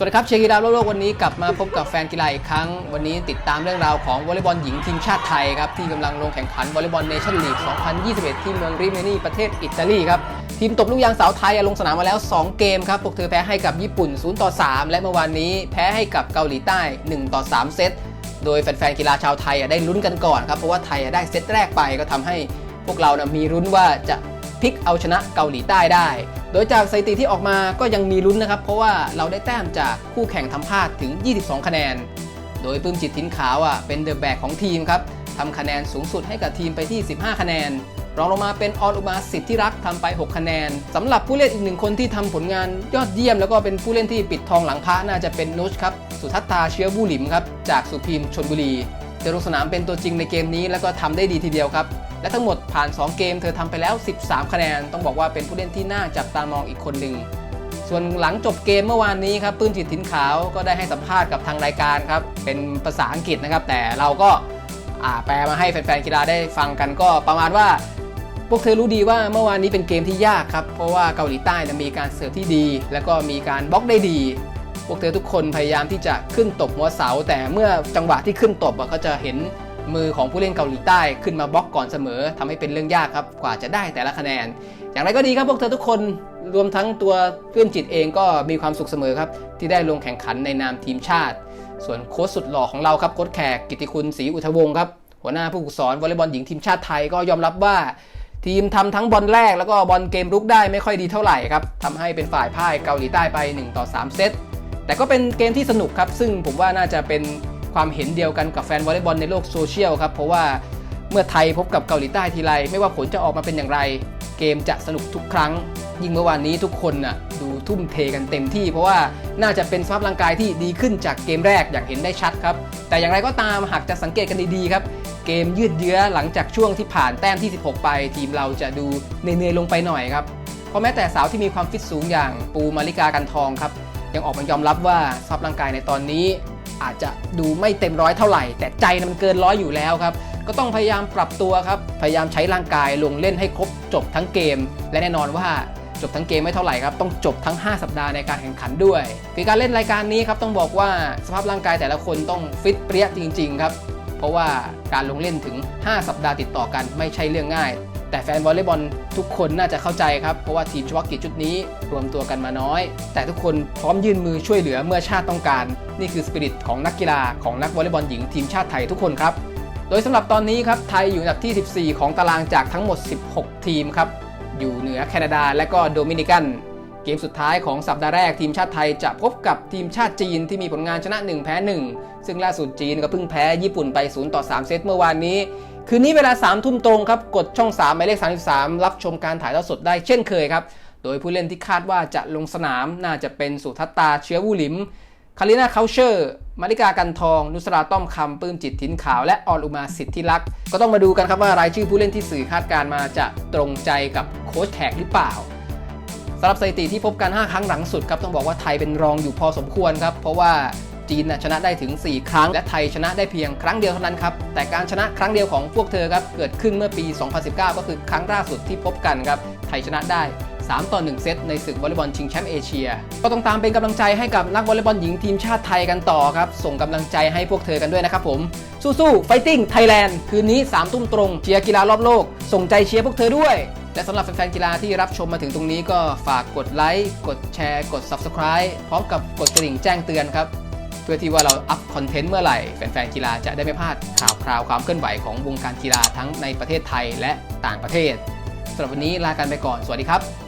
สวัสดีครับเชียร์กีฬาโลกโลกวันนี้กลับมาพบกับแฟนกีฬาอีกครั้ง วันนี้ติดตามเรื่องราวของวอลเลย์บอลหญิงทีมชาติไทยครับที่กำลังลงแข่งขันวอลเลย์บอลเนชั่นลีก 2021 ที่เมืองริเมนีประเทศอิตาลีครับทีมตบลูกยางสาวไทยลงสนามมาแล้ว 2 เกมครับพวกเธอแพ้ให้กับญี่ปุ่น 0 ต่อ 3 และเมื่อวานนี้แพ้ให้กับเกาหลีใต้ 1 ต่อ 3 เซตโดยแฟนๆกีฬาชาวไทยได้ลุ้นกันก่อนครับเพราะว่าไทยได้เซตแรกไปก็ทำให้พวกเรานะมีลุ้นว่าจะพลิกเอาชนะเกาหลีใต้ได้ โดยจากสถิติที่ออกมาก็ยังมีลุ้นนะครับ เพราะว่าเราได้แต้มจากคู่แข่งทำพลาดถึง 22 คะแนน โดยปื้มจิตทินขาวอะเป็นเดอะแบกของทีมครับทำคะแนนสูงสุดให้กับทีมไปที่ 15 คะแนน รองลงมาเป็นออนอุมาสิทธิรักษ์ทำไป 6 คะแนนสำหรับผู้เล่นอีกหนึ่งคนที่ทำผลงานยอดเยี่ยม แล้วก็เป็นผู้เล่นที่ปิดทองหลังพระน่าจะเป็นนุชครับสุทัศตาเชื้อบูหลิมครับจากสุพิมชนบุรีเธอลงสนามเป็นตัวจริงในเกมนี้แล้วก็ทำได้ดีทีเดียวครับ และทั้งหมดผ่าน 2 เกม เธอทำไปแล้ว 13 คะแนน ต้องบอกว่าเป็นผู้เล่นที่น่าจับตามองอีกคนหนึ่ง ส่วนหลังจบเกมเมื่อวานนี้ครับปื้มจิตถิ่นขาวก็ได้ให้สัมภาษณ์กับทางรายการครับ เป็นภาษาอังกฤษนะครับ แต่เราก็าแปลมาให้แฟนๆกีฬาได้ฟังกันก็ประมาณว่า พวกเธอรู้ดีว่าเมื่อวานนี้เป็นเกมที่ยากครับ เพราะว่าเกาหลีใต้นะมีการเสิร์ฟที่ดี แล้วก็มีการบล็อกได้ดีพวกเธอทุกคนพยายามที่จะขึ้นตบหัวเสา แต่เมื่อจังหวะที่ขึ้นตบอะก็จะเห็น มือของผู้เล่นเกาหลีใต้ขึ้นมาบล็อกก่อนเสมอทำให้เป็นเรื่องยากครับกว่าจะได้แต่ละคะแนน อย่างไรก็ดีครับพวกเธอทุกคนรวมทั้งตัวเพื่อนจิตเองก็มีความสุขเสมอครับ ที่ได้ลงแข่งขันในนามทีมชาติ ส่วนโค้ชสุดหล่อของเราครับโค้ชแขกกิติคุณศรีอุทวงศ์ครับหัวหน้าผู้ฝึกสอนวอลเลย์บอลหญิงทีมชาติไทยก็ยอมรับว่าทีมทำทั้งบอลแรกแล้วก็บอลเกมรุกได้ไม่ค่อยดีเท่าไหร่ครับทำให้เป็นฝ่ายพ่ายเกาหลีใต้ไป1ต่อ3เซตแต่ก็เป็นเกมที่สนุกครับ ซึ่งผมว่าน่าจะเป็น ความเห็นเดียวกันกับแฟนวอลเลย์บอลในโลกโซเชียลครับ เพราะว่าเมื่อไทยพบกับเกาหลีใต้ทีไร ไม่ว่าผลจะออกมาเป็นอย่างไร เกมจะสนุกทุกครั้ง ยิ่งเมื่อวานนี้ทุกคนน่ะดูทุ่มเทกันเต็มที่ เพราะว่าน่าจะเป็นสภาพร่างกายที่ดีขึ้นจากเกมแรกอย่างเห็นได้ชัดครับ แต่อย่างไรก็ตามหากจะสังเกตกันดีๆครับเกมยืดเยื้อหลังจากช่วงที่ผ่านแต้มที่ 16 ไปทีมเราจะดูเหนื่อยๆลงไปหน่อยครับเพราะแม้แต่สาวที่มีความฟิตสูงอย่างปูมาริกากันทองครับยังออกมายอมรับว่าสภาพร่างกายในตอนนี้ อาจจะดูไม่เต็มร้อยเท่าไหร่ แต่ใจมันเกินร้อยอยู่แล้วครับ ก็ต้องพยายามปรับตัวครับ พยายามใช้ร่างกายลงเล่นให้ครบจบทั้งเกม และแน่นอนว่าจบทั้งเกมไม่เท่าไหร่ครับ ต้องจบทั้ง 5 สัปดาห์ในการแข่งขันด้วยคือการเล่นรายการนี้ครับต้องบอกว่าสภาพร่างกายแต่ละคนต้องฟิตเปรี้ยจริง ๆ ครับ เพราะว่าการลงเล่นถึง 5 สัปดาห์ติดต่อกันไม่ใช่เรื่องง่าย แต่แฟนวอลเลย์บอลทุกคนน่าจะเข้าใจครับ เพราะว่าทีมเฉพาะกิจชุดนี้รวมตัวกันมาน้อย แต่ทุกคนพร้อมยื่นมือช่วยเหลือเมื่อชาติต้องการ นี่คือสปิริตของนักกีฬาของนักวอลเลย์บอลหญิงทีมชาติไทยทุกคนครับ โดยสำหรับตอนนี้ครับไทยอยู่อันดับที่ 14 ของตารางจากทั้งหมด 16 ทีมครับอยู่เหนือแคนาดาและก็โดมินิกัน เกมสุดท้ายของสัปดาห์แรกทีมชาติไทยจะพบกับทีมชาติจีนที่มีผลงานชนะ 1 แพ้ 1 ซึ่งล่าสุดจีนก็เพิ่งแพ้ญี่ปุ่นไป0ต่อ3เซตเมื่อวานนี้ คืนนี้เวลา3ทุ่มตรงครับกดช่อง3หมายเลข 33 รับชมการถ่ายทอดสดได้เช่นเคยครับโดยผู้เล่นที่คาดว่าจะลงสนามน่าจะเป็นสุทัศตาเชื้อวูหลิมคารินาเคาเชอร์มาริกากันทอง นุสราต้อมคำปื้มจิตทินขาว และออนอุมาสิทธิลักษ์ ก็ต้องมาดูกันครับว่ารายชื่อผู้เล่นที่สื่อคาดการมาจะตรงใจกับโค้ชแขกหรือเปล่า สำหรับสถิติที่พบกัน 5 ครั้งหลังสุดครับต้องบอกว่าไทยเป็นรองอยู่พอสมควรครับเพราะว่าจีนชนะได้ถึง 4 ครั้ง และไทยชนะได้เพียงครั้งเดียวเท่านั้นครับ แต่การชนะครั้งเดียวของพวกเธอครับ เกิดขึ้นเมื่อปี 2019 ก็คือครั้งล่าสุดที่พบกันครับ ไทยชนะได้ 3 ต่อ 1 เซตในศึกวอลเลย์บอลชิงแชมป์เอเชีย ก็ต้องตามเป็นกำลังใจให้กับนักวอลเลย์บอลหญิงทีมชาติไทยกันต่อครับ ส่งกำลังใจให้พวกเธอกันด้วยนะครับผม สู้ๆไฟติ้งไทยแลนด์คืนนี้3ทุ่มตรงเชียร์กีฬารอบโลก ส่งใจเชียร์พวกเธอด้วย และสำหรับแฟนๆกีฬาที่รับชมมาถึงตรงนี้ก็ฝากกดไลค์กดแชร์กด Subscribe พร้อมกับกดกระดิ่งแจ้งเตือนครับเพื่อที่ว่าเราอัพคอนเทนต์เมื่อไหร่แฟนๆกีฬาจะได้ไม่พลาดข่าวคราวความเคลื่อนไหวของวงการกีฬาทั้งในประเทศไทยและต่างประเทศสำหรับวันนี้ลากันไปก่อน สวัสดีครับ